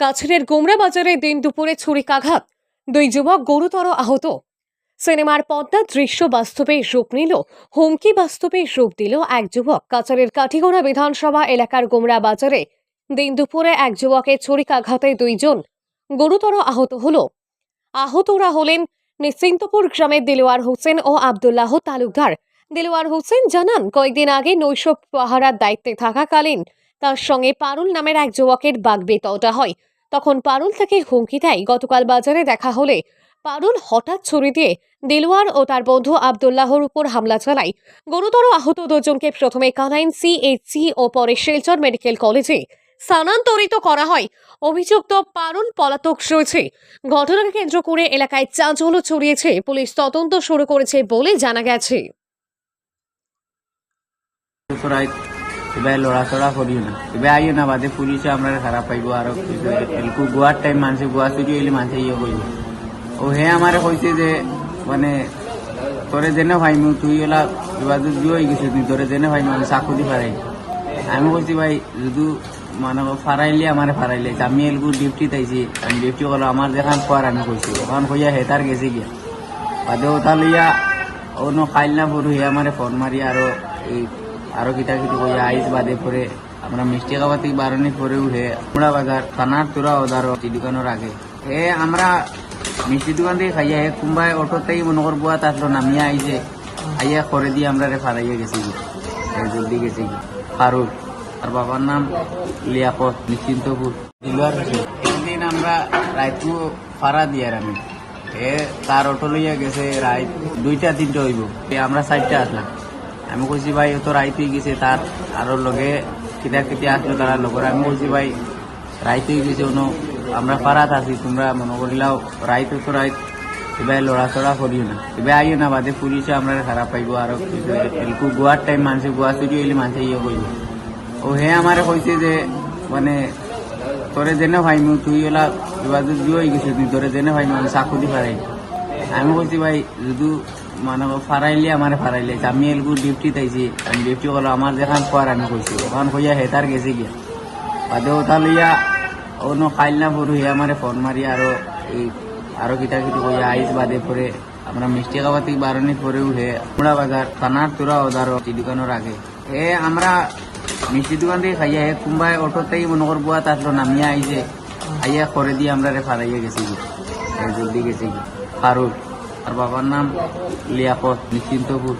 কাছড়ের গোমরা বাজারে দিন দুপুরে ছুরিকাঘাত। দুই যুবক গুরুতর আহত। সিনেমার পদ্মার দৃশ্য বাস্তবে রূপ নিল। হুমকি বাস্তবে রূপ দিল এক যুবক। কাছাড়ের কাঠিগোড়া বিধানসভা এলাকার গোমরা বাজারে দিন দুপুরে এক যুবকের ছুরিকাঘাতে দুইজন গুরুতর আহত হল। আহতরা হলেন নিশ্চিন্তপুর গ্রামের দিলওয়ার হোসেন ও আবদুল্লাহ তালুকদার। দিলওয়ার হোসেন জানান, কয়েকদিন আগে নৈশ পাহারার দায়িত্বে থাকাকালীন তার সঙ্গে পারুল নামের এক যুবকের বাগবেতটা হয়। তখন পারুল তাকে হুমকি দেয়। গতকাল বাজারে দেখা হলে পারুল হঠাৎ ছুরি দিয়ে দিলওয়ার ও তার বন্ধু আবদুল্লাহর উপর হামলা চালায়। গুরুতর আহত দুজনকে প্রথমে কানাইন সিএইচসি ও পরে শিলচর মেডিকেল কলেজে স্থানান্তরিত করা হয়। অভিযুক্ত পারুল পলাতক রয়েছে। ঘটনাকে কেন্দ্র করে এলাকায় চাঞ্চল্য ছড়িয়েছে। পুলিশ তদন্ত শুরু করেছে বলে জানা গেছে। এবার লড়াচড়া করিও না এবার আইও না বাদে পুলিশে আমরা খারাপ পাইব আর এলকু গোয়ার টাইম মানুষে গোয়া চুরি হইলে মানুষে ইয়ে করব ও হে আমার কইছে যে মানে তোরে জেনে ভাইমু তুই ওলা এবার যদি হয়ে গেছে তুই তোরে জেনে ভাইমু আমি চাকু দি ফারাই আমি কইছি ভাই যদি মানে ফারাইলে আমার ফারাইলে আমি এলকু ডিউটি তাইছি আমি ডিউটি করল আমার যেখান খোয়ার আমি কইছি ওখান কইয়া হে তার গেছে গিয়া। বাদে ওটা লইয়া অন্য খাইল না পড়ু হে আমারে ফোন মারি আরও এই আরও কিতা কিতা কইয়া আইস বাদে পরে আমরা মিষ্টি খাওয়া থেকে বারণি পরে উঠে কুমড়া বাজার থানার তোরা ওদার দোকানের আগে। এ, আমরা মিষ্টি দোকান থেকে খাইয়া হে কুম্বাই অটো থেকে মনে কর বুয়া আসলো, নামিয়া আইছে। আইয়া করে দিয়ে আমরা রে ফারাইয়া গেছি জলদি গেছি ফারুক আর বাবার নাম লিয়াকত নিশ্চিন্তপুর দিলুয়ার একদিন আমরা রাইতু ফারা দিয়ার আমি। এ তার অটো লইয়া গেছে রাইত দুইটা, তিনটা হইব আমরা চারটা আসলাম। আমি কইছি ভাই তো রাইতেই গেছে তার আরও লগে কিতা কিতা আসলো তারা লগর আমি কইছি ভাই রাইতেই গেছে ono আমরা পারাত আছি, তোমরা মনে করিলাও রাইতে তো রাইত এবার লড়াচড়া করিও না। এবার আইও না, বাদে পুলিশে আমরা খারাপ পাইব আর এলকু গোয়ার টাইম মানুষে গোয়া চুরি হইলে মানুষে ইয়ে করব ও হে আমার কইছে যে মানে তোরে জেনে ভাইমু তুই ওলা এবার যদি হয়ে গেছে তুই তোরে জেনে ভাইমু আমি চাকু দি ফারাই আমি কইছি ভাই যদি মানে ফারাইলে, আমার ফারাইলে। আমি এলকু ডিউটি তাইছি আমি ডিউটি করল আমার যেখান খোয়ার আমি কইছি ওখান কইয়া হে তার গেছে গিয়া। বাদে ওটা লইয়া অন্য খাইল না পড়ু হে আমারে ফোন মারি আরও এই আরও কিতা কিতা কইয়া আইস বাদে পরে আমরা মিষ্টি খাওয়া থেকে বারণি পরে উঠে কুমড়া বাজার থানার তোরা ওদার দোকানের আগে। হে আমরা মিষ্টি দোকান থেকে খাইয়া হে কুম্বাই অটো থেকে মনে কর বুয়া আসলো নামিয়া আইছে। আইয়া করে দিয়ে আমরা রে ফারাইয়া গেছি জলদি গেছি ফারুক আর বাবার নাম লিয়াকত নিশ্চিন্তপুর